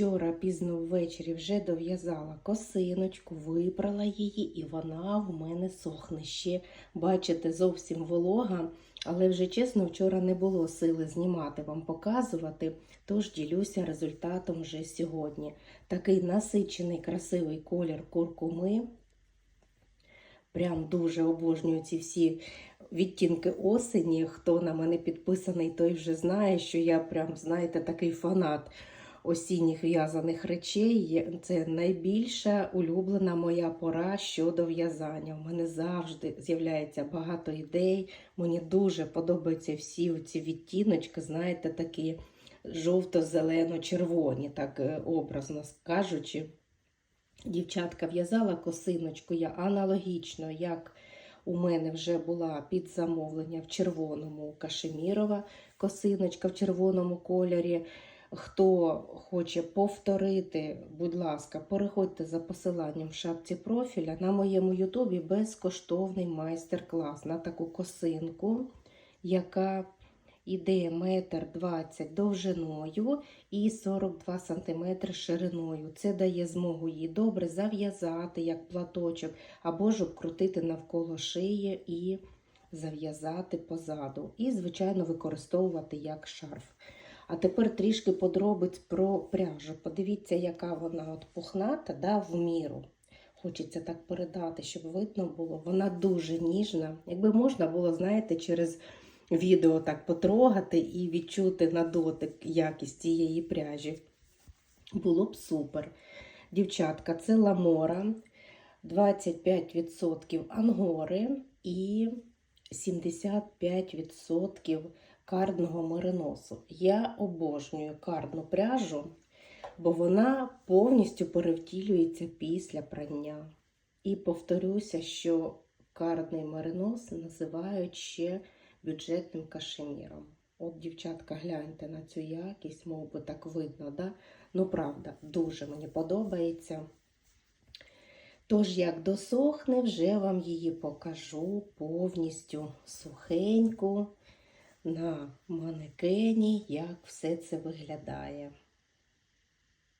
Вчора пізно ввечері вже дов'язала косиночку, випрала її, і вона в мене сохне ще. Бачите, зовсім волога, але вже чесно, вчора не було сили знімати вам, показувати, тож ділюся результатом вже сьогодні. Такий насичений, красивий колір куркуми. Прям дуже обожнюю ці всі відтінки осені. Хто на мене підписаний, той вже знає, що я прям, знаєте, такий фанат осінніх в'язаних речей. Це найбільша улюблена моя пора щодо в'язання. У мене завжди з'являється багато ідей. Мені дуже подобаються всі ці відтіночки, знаєте, такі жовто-зелено-червоні, так е, образно кажучи. Дівчатка в'язала косиночку я аналогічно, як у мене вже була під замовлення в червоному кашемірова косиночка в червоному кольорі. Хто хоче повторити, будь ласка, переходьте за посиланням в шапці профіля на моєму ютубі безкоштовний майстер-клас на таку косинку, яка іде метр двадцять довжиною і 42 см шириною. Це дає змогу її добре зав'язати як платочок, або ж обкрутити навколо шиї і зав'язати позаду. І, звичайно, використовувати як шарф. А тепер трішки подробиць про пряжу. Подивіться, яка вона от пухната, да, в міру. Хочеться так передати, щоб видно було. Вона дуже ніжна. Якби можна було, знаєте, через відео так потрогати і відчути на дотик якість цієї пряжі. Було б супер. Дівчатка, це ламора, 25% ангори і 75% кардного мериносу. Я обожнюю кардну пряжу, бо вона повністю перевтілюється після прання. І повторюся, що кардний меринос називають ще бюджетним кашеміром. От, дівчатка, гляньте на цю якість, мов би так видно, да? Ну, правда, дуже мені подобається. Тож, як досохне, вже вам її покажу повністю сухеньку на манекені, як все це виглядає.